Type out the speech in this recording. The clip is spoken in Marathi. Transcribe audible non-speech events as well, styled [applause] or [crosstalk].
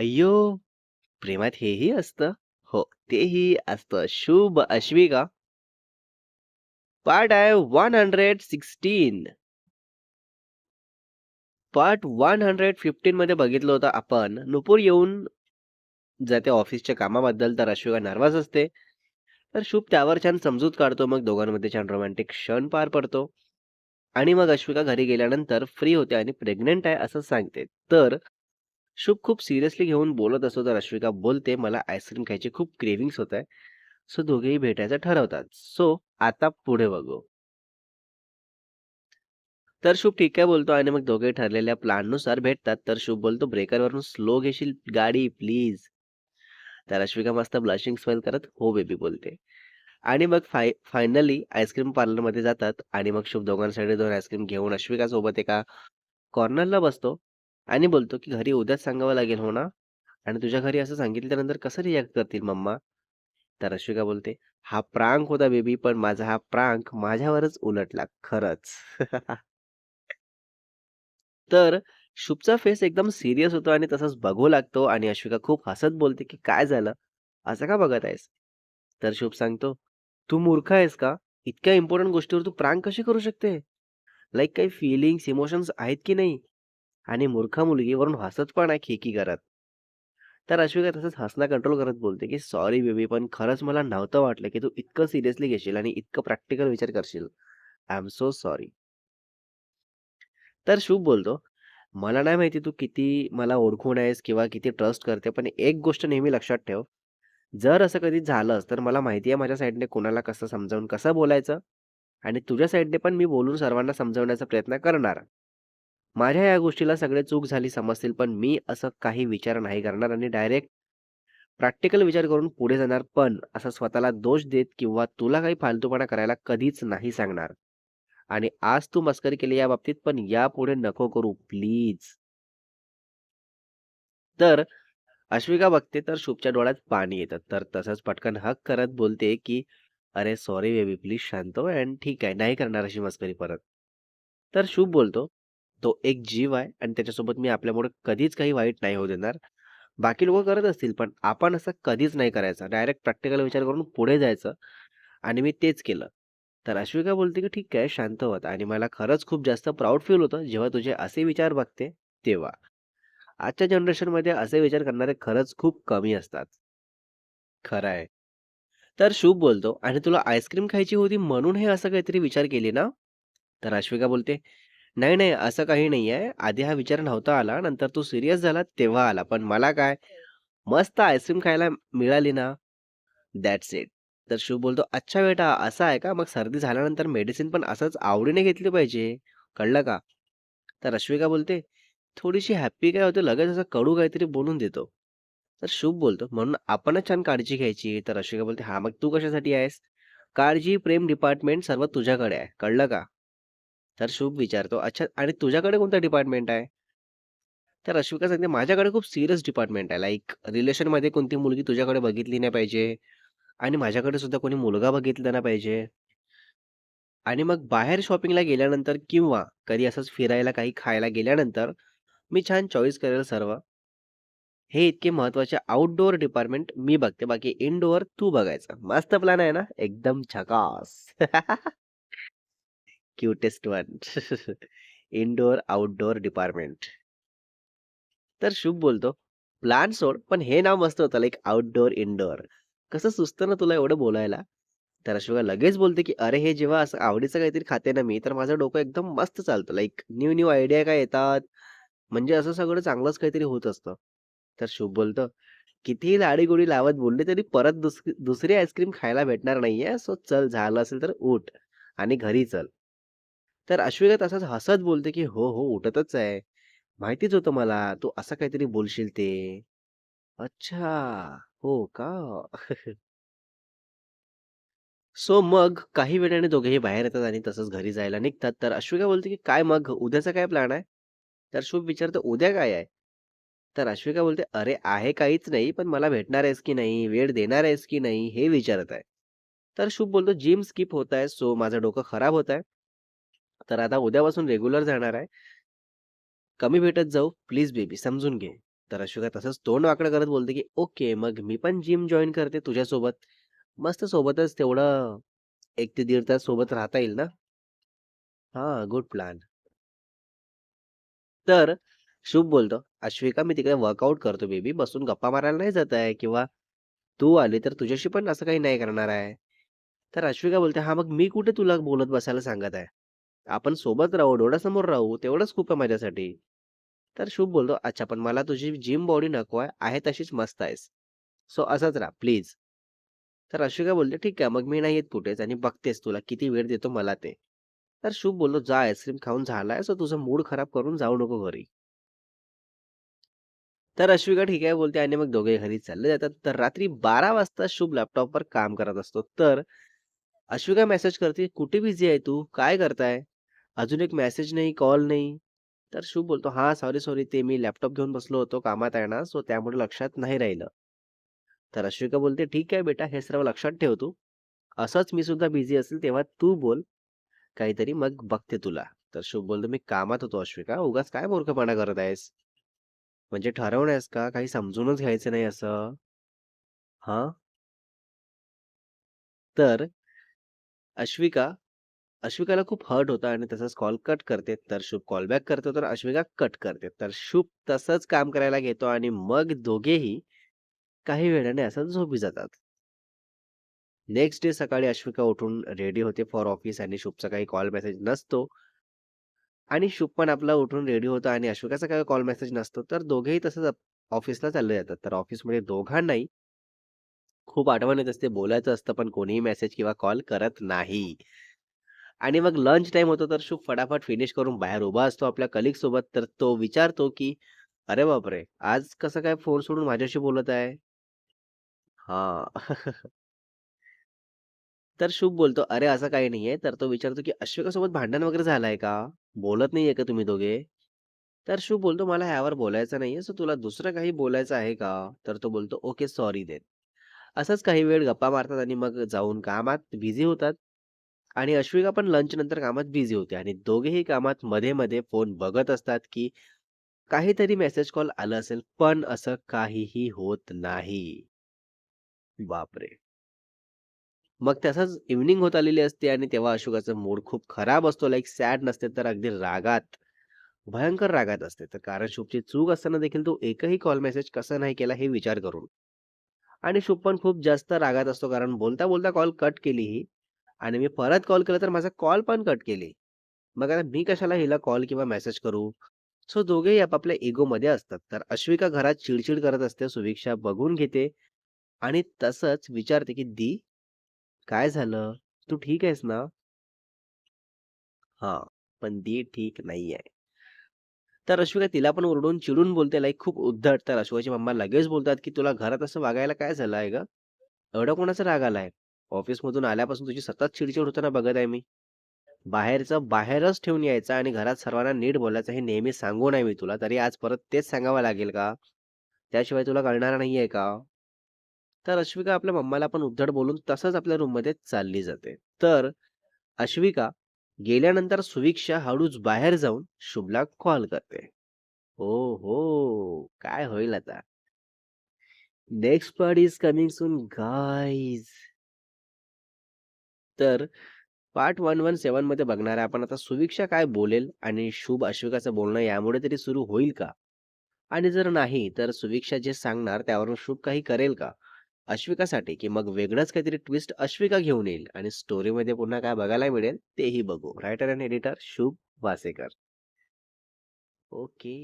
अय्यो! प्रेमात हेही असतं? हो, तेही असतं. शुभ अश्विका. पार्ट आहे 116. पार्ट 115 मध्ये बघितलं होतं आपण, नुपूर येऊन जाते ऑफिसच्या कामाबद्दल, तर अश्विका नर्वस असते. तर शुभ त्यावर छान समजूत काढतो. मग दोघांमध्ये छान रोमॅन्टिक क्षण पार पडतो. आणि मग अश्विका घरी गेल्यानंतर फ्री होते आणि प्रेग्नंट आहे असं सांगते. तर शुभ खूप सिरियसली घेऊन बोलत असतो, तर अश्विका बोलते, "मला आईस्क्रीम खायची खूप क्रेविंग्स होत आहे." सो दोघेही भेटायचं ठरवतात. सो आता पुढे बघू. तर शुभ ठीक आहे बोलतो आणि मग दोघे ठरलेल्या प्लॅननुसार भेटतात. तर शुभ बोलतो, "ब्रेकरवरून स्लो घेशील गाडी प्लीज." तर अश्विका मस्त ब्लशिंग स्मेल करत, "हो बेबी" बोलते. आणि मग फाय फायनली आईस्क्रीम पार्लरमध्ये जातात आणि मग शुभ दोघांसाठी दोन आईस्क्रीम घेऊन अश्विकासोबत एका कॉर्नरला बसतो आणि बोलतो, की "घरी उद्याच सांगावं लागेल हो ना? आणि तुझ्या घरी असं सांगितल्यानंतर कसं रिॲक्ट करतील मम्मा?" तर अश्विका बोलते, "हा प्रांक होता बेबी, पण माझा हा प्रांक माझ्यावरच उलटला खरंच." तर शुभचा फेस एकदम सिरियस होतो आणि तसंच बघू लागतो आणि अश्विका खूप हसत बोलते, की "काय झालं? असं का बघत आहेस?" तर शुभ सांगतो, "तू मूर्ख आहेस का? इतक्या इम्पॉर्टंट गोष्टीवर तू प्रांक कशी करू शकते? लाईक काही फीलिंग्स, इमोशन्स आहेत की नाही?" आणि मूर्खा मुलगी वरून हसत पण आहे खिकी करत. तर अश्विका तसंच हसणं कंट्रोल करत बोलते, की "सॉरी बेबी, पण खरंच मला नव्हतं वाटलं, की तू इतकं सिरियसली घेशील आणि इतकं प्रॅक्टिकल विचार करशील. I am so sorry." तर शुभ बोलतो, "मला नाही माहिती तू किती मला ओळखून आहेस किंवा किती ट्रस्ट करते, पण एक गोष्ट नेहमी लक्षात ठेव, जर असं कधी झालंच, तर मला माहिती आहे माझ्या साईडने कोणाला कसं समजावून कसं बोलायचं आणि तुझ्या साईडने पण मी बोलून सर्वांना समजावण्याचा प्रयत्न करणार. माझ्या या गोष्टीला सगळे चूक झाली समजतील, पण मी असं काही विचार नाही करणार आणि डायरेक्ट प्रॅक्टिकल विचार करून पुढे जाणार, पण असं स्वतःला दोष देत किंवा तुला काही फालतूपणा करायला कधीच नाही सांगणार. आणि आज तू मस्करी केली या बाबतीत, पण यापुढे नको करू प्लीज." तर अश्विका बघते, तर शुभच्या डोळ्यात पाणी येतं. तर तसंच पटकन हक करत बोलते, की "अरे सॉरी बेबी, प्लीज शांत हो अँड ठीक आहे, नाही करणार अशी मस्करी परत." तर शुभ बोलतो, "तो एक जीव आहे आणि त्याच्यासोबत मी आपल्यामुळे कधीच काही वाईट नाही होऊ देणार. बाकी लोक करत असतील, पण आपण असं कधीच नाही करायचं. डायरेक्ट प्रॅक्टिकल विचार करून पुढे जायचं." आणि मी तेच केलं. तर अश्विका बोलते, की "ठीक आहे, शांत होत आणि मला खरंच खूप जास्त प्राउड फील होतं, जेव्हा तुझे असे विचार बघते तेव्हा. आजच्या जनरेशनमध्ये असे विचार करणारे खरंच खूप कमी असतात." खरं आहे. तर शुभ बोलतो, "आणि तुला आईस्क्रीम खायची होती म्हणून हे असं काहीतरी विचार केले ना?" तर अश्विका बोलते, "नाही, नाही, असं काही नाहीये. आधी हा विचार नव्हता आला. नंतर तू सीरियस झाला तेव्हा आला. पण मला काय, मस्त आईस्क्रीम खायला मिळाली ना, दॅट्स इट." तर शुभ बोलतो, "अच्छा बेटा, असं आहे का? मग सर्दी झाल्यानंतर मेडिसिन पण असंच आवडीने घेतली पाहिजे, कळलं का?" तर अश्विका बोलते, "थोडीशी हॅपी काय होते, लगेच असं कडू काहीतरी बोलून देतो." तर शुभ बोलतो, "म्हणून आपणच छान काळजी घ्यायची." तर अश्विका बोलते, "हां, मग तू कशासाठी आहेस?" "काळजी, प्रेम डिपार्टमेंट सर्व तुझ्याकडे आहे, कळलं का?" तर शुभ विचारतो, "अच्छा आणि तुझ्याकडे कोणता डिपार्टमेंट आहे?" तर अश्विका सांगते, "माझ्याकडे खूप सिरियस डिपार्टमेंट आहे. लाईक रिलेशनमध्ये कोणती मुलगी तुझ्याकडे बघितली नाही पाहिजे आणि माझ्याकडे सुद्धा कोणी मुलगा बघितला नाही पाहिजे." आणि मग बाहेर शॉपिंगला गेल्यानंतर किंवा कधी असंच फिरायला, काही खायला गेल्यानंतर मी छान चॉईस करेल सर्व. हे इतके महत्त्वाचे आउटडोअर डिपार्टमेंट मी बघते, बाकी इनडोअर तू बघायचं. मस्त प्लॅन आहे ना? एकदम झकास. [laughs] Cutest one. Indoor, outdoor department. तर शुभ बोलतो, "प्लॅन सोड, पण हे नाव मस्त होतं लाईक आउटडोअर, इनडोअर. कसं सुचतं ना तुला एवढं बोलायला?" तर अशोका लगेच बोलते, की "अरे, हे जेव्हा असं आवडीचं काहीतरी खाते ना मी, तर माझं डोकं एकदम मस्त चालतं. लाईक न्यू न्यू आयडिया काय येतात, म्हणजे असं सगळं चांगलंच काहीतरी होत असतं." तर शुभ बोलतो, "कितीही लाडीगोडी लावत बोलले तरी परत दुस दुसरी आईस्क्रीम खायला भेटणार नाहीये. सो चल, झालं असेल तर उठ आणि घरी चल." तर अश्विका तसंच हसत बोलते, की "हो, हो, उठतच आहे. माहितीच होतं मला, तू असं काहीतरी बोलशील ते." "अच्छा, हो का?" सो मग काही वेळाने दोघेही बाहेर येतात आणि तसंच घरी जायला निघतात. तर अश्विका बोलते, की "काय मग उद्याचा काय प्लॅन आहे?" तर शुभ विचारतो, "उद्या काय आहे?" तर अश्विका बोलते, "अरे, आहे काहीच नाही, पण मला भेटणार आहेस की नाही, वेळ देणार आहेस की नाही, हे विचारत आहे." तर शुभ बोलतो, "जिम स्किप होत आहे, सो माझं डोकं खराब होत आहे. तर आता उद्यापासून रेग्युलर जाणार आहे. कमी भेटत जाऊ, प्लीज बेबी समजून घे." तर अश्विका तसंच तोंड वाकडं करत बोलते, की "ओके, मग मी पण जिम जॉईन करते तुझ्यासोबत. मस्त सोबतच तेवढं एक ते दीड तास सोबत राहता येईल ना?" हा गुड प्लॅन. तर शुभ बोलतो, "अश्विका, मी तिकडे वर्कआउट करतो बेबी, बसून गप्पा मारायला नाही जात आहे किंवा तू आली तर तुझ्याशी पण असं काही नाही करणार आहे." तर अश्विका बोलते, हा मग मी कुठे तुला बोलत बसायला सांगत आहे. आपण सोबत राहू, डोळ्यासमोर राहू, तेवढंच खूप आहे माझ्यासाठी." तर शुभ बोलतो, "अच्छा, पण मला तुझी जिम बॉडी नको आहे. आहे तशीच मस्त आहेस. सो असंच राहा प्लीज." तर अश्विका बोलते, "ठीक आहे, मग मी नाही येत कुठेच आणि बघतेस तुला किती वेळ देतो मला ते." तर शुभ बोलतो, "जा आईस्क्रीम खाऊन झालाय, सो तुझा मूड खराब करून जाऊ नको घरी." तर अश्विका ठीक आहे बोलते आणि मग दोघे घरी चालले जातात. तर रात्री 12 वाजता शुभ लॅपटॉपवर काम करत असतो. तर अश्विका मेसेज करते, "कुठे बिझी आहे तू? काय करताय? अजून एक मेसेज नाही, कॉल नाही." तर शुभ बोलतो, "हां, सॉरी, सॉरी. ते मी लॅपटॉप घेऊन बसलो होतो, कामात आहे ना, सो त्यामुळे लक्षात नाही राहिलं." तर अश्विका बोलते, "ठीक आहे बेटा, हे सर्व लक्षात ठेव तू. असंच मी सुद्धा बिझी असेल तेव्हा तू बोल काहीतरी, मग बघते तुला." तर शुभ बोलतो, "मी कामात होतो अश्विका. उगाच काय मूर्खपणा करत आहेस? म्हणजे ठरवलं आहेस का? काही समजूनच घ्यायचं नाही असं?" हां. तर अश्विका अश्विकाला खूप हर्ट होतं आणि तसंच कॉल कट करते. तर शुभ कॉल बॅक करतो, तर अश्विका कट करते. तर शुभ तसंच काम करायला घेतो आणि मग दोघेही काही वेळाने असं झोपी जातात. नेक्स्ट डे सकाळी अश्विका उठून रेडी होते फॉर ऑफिस आणि शुभचा काही कॉल मेसेज नसतो आणि शुभ पण आपला उठून रेडी होतो आणि अश्विकाचा काही कॉल मेसेज नसतो. तर दोघेही तसंच ऑफिसला चालले जातात. तर ऑफिसमध्ये दोघांनाही खूप आठवण येत असते. बोलायचं असतं, पण कोणीही मेसेज किंवा कॉल करत नाही. आणि मग लंच टाईम होतो, तर शुभ फटाफट फिनिश करून बाहेर उभा असतो आपल्या कलीगसोबत. तर तो विचारतो, की "अरे बापरे! आज कसं काय फोन सोडून माझ्याशी बोलत आहे?" हा तर शुभ बोलतो, "अरे असं काही नाहीये." तर तो विचारतो, की "अश्विकासोबत भांडण वगैरे झालंय का? बोलत नाहीये का तुम्ही दोघे?" तर शुभ बोलतो, "मला ह्यावर बोलायचं नाहीये. सो तुला दुसरं काही बोलायचं आहे का?" तर तो बोलतो, "ओके, सॉरी देन." असंच काही वेळ गप्पा मारतात आणि मग जाऊन कामात बिझी होतात आणि अश्विका पण लंच नंतर कामात बिझी होते आणि दोघेही कामात मध्ये-मध्ये फोन बघत असतात, की काहीतरी मेसेज कॉल आलं असेल, पण असं काहीही होत नाही. बापरे! मग तसंच इव्हनिंग होत आलेली असते आणि तेव्हा अशोकाचा मूड खूप खराब असतो. लाईक सॅड नसते, तर अगदी रागात, भयंकर रागात असते. तर कारण शुभची चूक असताना देखील तो एकही कॉल मेसेज कसा नाही केला हे विचार करून. आणि शुभ पण खूप जास्त रागात असतो कारण बोलता-बोलता कॉल कट केली ही आणि मी परत कॉल केला तर माझा कॉल पण कट केले मग आता मी कशाला हिला कॉल किंवा मेसेज करू? सो दोघेही आपापल्या इगोमध्ये असतात. तर अश्विका घरात चिडचिड करत असते. सुविक्षा बघून घेते आणि तसंच विचारते, की "दी, काय झालं? तू ठीक आहेस ना?" हा पण दी ठीक नाही आहे तर अश्विका तिला पण ओरडून, चिडून बोलते लाईक खूप उद्धट. तर अश्विकाची मम्मा लगेच बोलतात, की "तुला घरात असं वागायला काय झालं आहे गं? एवढा कोणाचा राग आलाय? ऑफिसमधून आल्यापासून तुझी सतत चिडचिड होताना बघत आहे मी. बाहेरचं बाहेरच ठेवून यायचं आणि घरात सर्वांना नीट बोलायचं हे नेहमी सांगू नाही मी तुला. तरी आज परत तेच सांगावं लागेल का? त्याशिवाय तुला कळणार नाहीये का?" तर अश्विका आपल्या मम्माला पण उद्धट बोलून तसंच आपल्या रूममध्ये चालली जाते. तर अश्विका गेल्यानंतर सुविक्षा हळूच बाहेर जाऊन शुभला कॉल करते. हो हो काय होईल आता? Next part is coming soon guys. तर पार्ट 117 मध्ये बघणार आहे आपण आता सुविक्षा काय बोलेल आणि शुभ अश्विकाचं बोलणं यामुळे तरी सुरू होईल का? आणि जर नाही तर सुविक्षा जे सांगणार त्यावरून शुभ काही करेल का? अश्विकासाठी की मग वेगळंच काहीतरी ट्विस्ट अश्विका घेऊन येईल आणि स्टोरीमध्ये पुन्हा काय बघायला मिळेल तेही बघू. रायटर अँड एडिटर शुभ वासेकर. ओके.